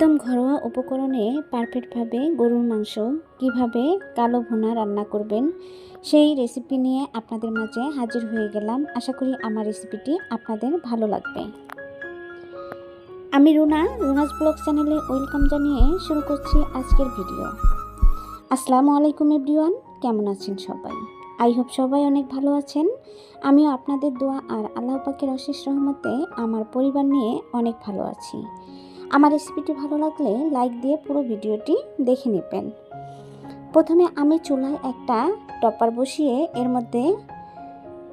একদম ঘরোয়া উপকরণে পারফেক্টভাবে গরুর মাংস কীভাবে কালো ভুনা রান্না করবেন সেই রেসিপি নিয়ে আপনাদের মাঝে হাজির হয়ে গেলাম। আশা করি আমার রেসিপিটি আপনাদের ভালো লাগবে। আমি রুনা, রুনাস ব্লগ চ্যানেলে ওয়েলকাম জানিয়ে শুরু করছি আজকের ভিডিও। আসসালামু আলাইকুম এভরিওয়ান, কেমন আছেন সবাই? আই হোপ সবাই অনেক ভালো আছেন। আমিও আপনাদের দোয়া আর আল্লাহ পাকের অশেষ রহমতে আমার পরিবার নিয়ে অনেক ভালো আছি। আমার রেসিপিটি ভালো লাগলে লাইক দিয়ে পুরো ভিডিওটি দেখে নেবেন। প্রথমে আমি চুলায় একটা টপার বসিয়ে এর মধ্যে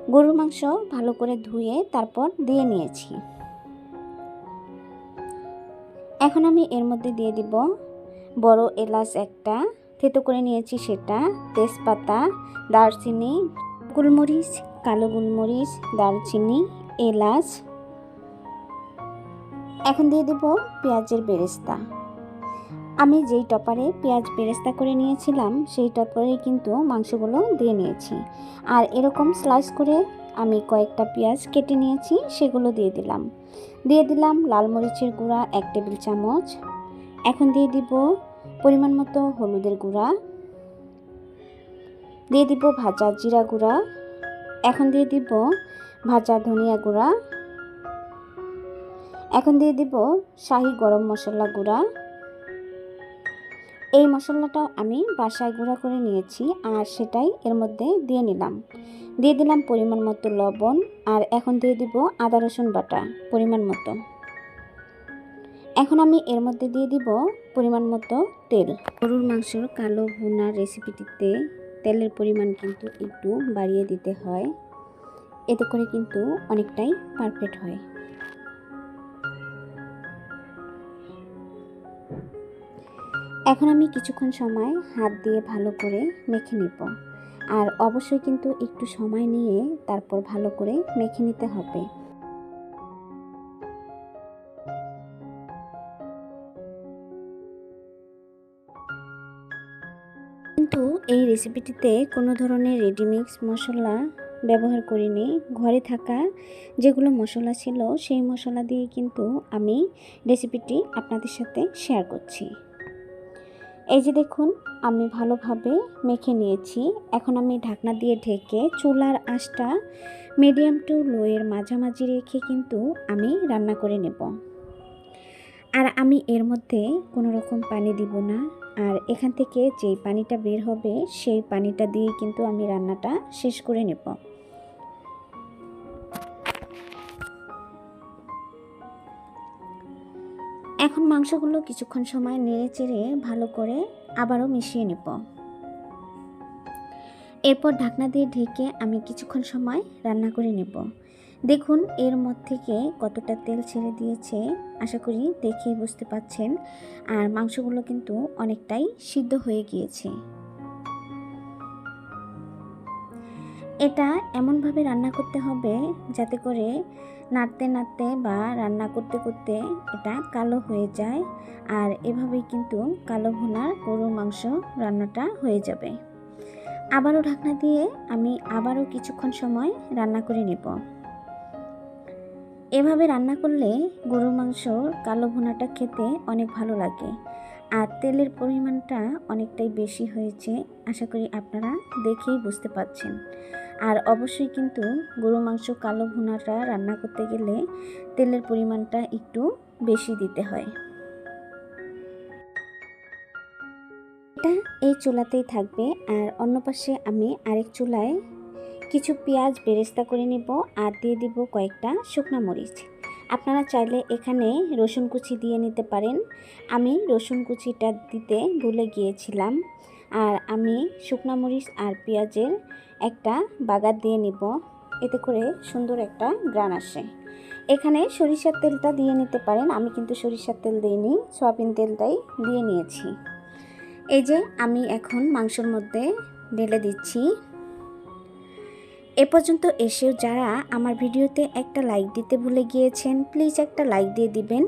গরুর মাংস ভালো করে ধুয়ে তারপর দিয়ে নিয়েছি। এখন আমি এর মধ্যে দিয়ে দিব বড় এলাচ একটা, থেতো করে নিয়েছি সেটা, তেজপাতা, দারচিনি, গোলমরিচ, কালো গোলমরিচ, দারচিনি, এলাচ এখন দিয়ে দেব পেঁয়াজের বেরেস্তা। আমি যেই টপারে পেঁয়াজ বেরেস্তা করে নিয়েছিলাম, সেই টপারে কিন্তু মাংসগুলো দিয়ে নিয়েছি। আর এরকম স্লাইস করে আমি কয়েকটা পেঁয়াজ কেটে নিয়েছি, সেগুলো দিয়ে দিলাম। দিয়ে দিলাম লাল মরিচের গুঁড়া এক টেবিল চামচ। এখন দিয়ে দিব পরিমাণ মতো হলুদের গুঁড়া। দিয়ে দিব ভাজা জিরা গুঁড়া। এখন দিয়ে দিব ভাজা ধনিয়া গুঁড়া। এখন দিয়ে দিব শাহি গরম মশলা গুঁড়া। এই মশলাটা আমি বাসায় গুঁড়া করে নিয়েছি আর সেটাই এর মধ্যে দিয়ে নিলাম। দিয়ে দিলাম পরিমাণ মতো লবণ আর এখন দিয়ে দিব আদা রসুন বাটা পরিমাণ মতো। এখন আমি এর মধ্যে দিয়ে দিব পরিমাণ মতো তেল। গরুর মাংসর কালো ভুনার রেসিপিটিতে তেলের পরিমাণ কিন্তু একটু বাড়িয়ে দিতে হয়। এতে করে কিন্তু অনেকটাই পারফেক্ট হয়। এখন আমি কিছুক্ষণ সময় হাত দিয়ে ভালো করে মেখে নিব। আর অবশ্যই কিন্তু একটু সময় নিয়ে তারপর ভালো করে মেখে নিতে হবে। কিন্তু এই রেসিপিটিতে কোনো ধরনের রেডিমিক্স মশলা ব্যবহার করিনি। ঘরে থাকা যেগুলো মশলা ছিল, সেই মশলা দিয়ে কিন্তু আমি রেসিপিটি আপনাদের সাথে শেয়ার করছি। এই যে দেখুন, আমি ভালোভাবে মেখে নিয়েছি। এখন আমি ঢাকনা দিয়ে ঢেকে চুলার আঁচটা মিডিয়াম টু লোয়ের মাঝামাঝি রেখে কিন্তু আমি রান্না করে নেব। আর আমি এর মধ্যে কোনো রকম পানি দিব না। আর এখান থেকে যেই পানিটা বের হবে, সেই পানিটা দিয়ে কিন্তু আমি রান্নাটা শেষ করে নেব। এখন মাংসগুলো কিছুক্ষণ সময় নেড়ে চেড়ে ভালো করে আবারও মিশিয়ে নেব। এরপর ঢাকনা দিয়ে ঢেকে আমি কিছুক্ষণ সময় রান্না করে নেব। দেখুন, এর মধ্যে থেকে কতটা তেল ছেড়ে দিয়েছে, আশা করি দেখেই বুঝতে পাচ্ছেন আর মাংসগুলো কিন্তু অনেকটাই সিদ্ধ হয়ে গিয়েছে। এটা এমনভাবে রান্না করতে হবে যাতে করে নাড়তে নাড়তে বা রান্না করতে করতে এটা কালো হয়ে যায়। আর এভাবেই কিন্তু কালো ভুনার গরুর মাংস রান্নাটা হয়ে যাবে। আবারও ঢাকনা দিয়ে আমি আবারও কিছুক্ষণ সময় রান্না করে নেব। এভাবে রান্না করলে গরুর মাংসর কালো ভুনাটা খেতে অনেক ভালো লাগে। আর তেলের পরিমাণটা অনেকটাই বেশি হয়েছে, আশা করি আপনারা দেখেই বুঝতে পাচ্ছেন আর অবশ্যই কিন্তু গরু মাংস, কালো ভুনাটা রান্না করতে গেলে তেলের পরিমাণটা একটু বেশি দিতে হয়। এটা এই চুলাতেই থাকবে আর অন্য পাশে আমি আরেক চুলায় কিছু পেঁয়াজ বেরেস্তা করে নিব আর দিয়ে দিব কয়েকটা শুকনা মরিচ। আপনারা চাইলে এখানে রসুন কুচি দিয়ে নিতে পারেন। আমি রসুন কুচিটা দিতে ভুলে গিয়েছিলাম। আর আমি শুকনো মরিচ আর পেঁয়াজের একটা বাগার দিয়ে নিব। এতে করে সুন্দর একটা গ্রান আসে। এখানে সরিষার তেলটা দিয়ে নিতে পারেন। আমি কিন্তু সরিষার তেল দিইনি, সয়াবিন তেলটাই দিয়ে নিয়েছি। এই যে আমি এখন মাংসর মধ্যে ঢেলে দিচ্ছি। এ পর্যন্ত এসেও যারা আমার ভিডিওতে একটা লাইক দিতে ভুলে গিয়েছেন প্লিজ একটা লাইক দিয়ে দিবেন।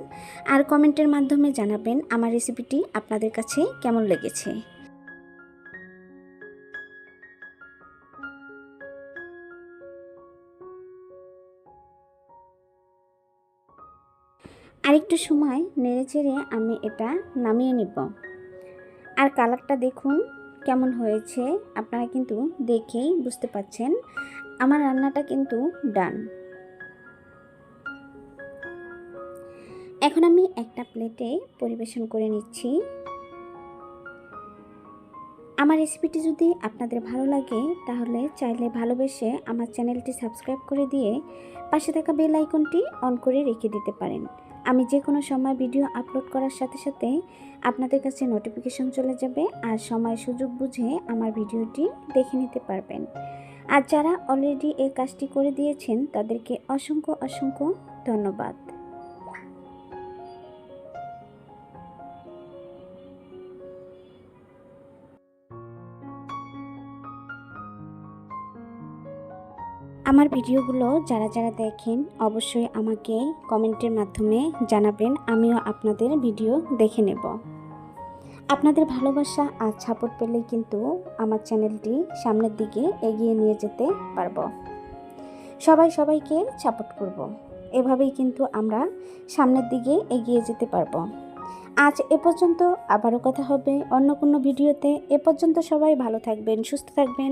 আর কমেন্টের মাধ্যমে জানাবেন আমার রেসিপিটি আপনাদের কাছে কেমন লেগেছে। আরেকটু সময় নেড়ে চেড়ে আমি এটা নামিয়ে নিব। আর কালারটা দেখুন কেমন হয়েছে, আপনারা কিন্তু দেখেই বুঝতে পাচ্ছেন। আমার রান্নাটা কিন্তু ডান। এখন আমি একটা প্লেটে পরিবেশন করে নিচ্ছি। আমার রেসিপিটি যদি আপনাদের ভালো লাগে, তাহলে চাইলে ভালোবেসে আমার চ্যানেলটি সাবস্ক্রাইব করে দিয়ে পাশে থাকা বেল আইকনটি অন করে রেখে দিতে পারেন। আমি যে কোনো সময় ভিডিও আপলোড করার সাথে সাথে আপনাদের কাছে নোটিফিকেশন চলে যাবে আর সময় সুযোগ বুঝে আমার ভিডিওটি দেখে নিতে পারবেন। আর যারা অলরেডি এই কাজটি করে দিয়েছেন তাদেরকে অসংখ্য অসংখ্য ধন্যবাদ। আমার ভিডিওগুলো যারা যারা দেখেন, অবশ্যই আমাকে কমেন্টের মাধ্যমে জানাবেন, আমিও আপনাদের ভিডিও দেখে নেব। আপনাদের ভালোবাসা আর সাপোর্ট পেলেই কিন্তু আমার চ্যানেলটি সামনের দিকে এগিয়ে নিয়ে যেতে পারব। সবাই সবাইকে সাপোর্ট করব। এভাবেই কিন্তু আমরা সামনের দিকে এগিয়ে যেতে পারব। আজ এ পর্যন্ত আবারও কথা হবে অন্য কোনো ভিডিওতে। এ পর্যন্ত সবাই ভালো থাকবেন, সুস্থ থাকবেন।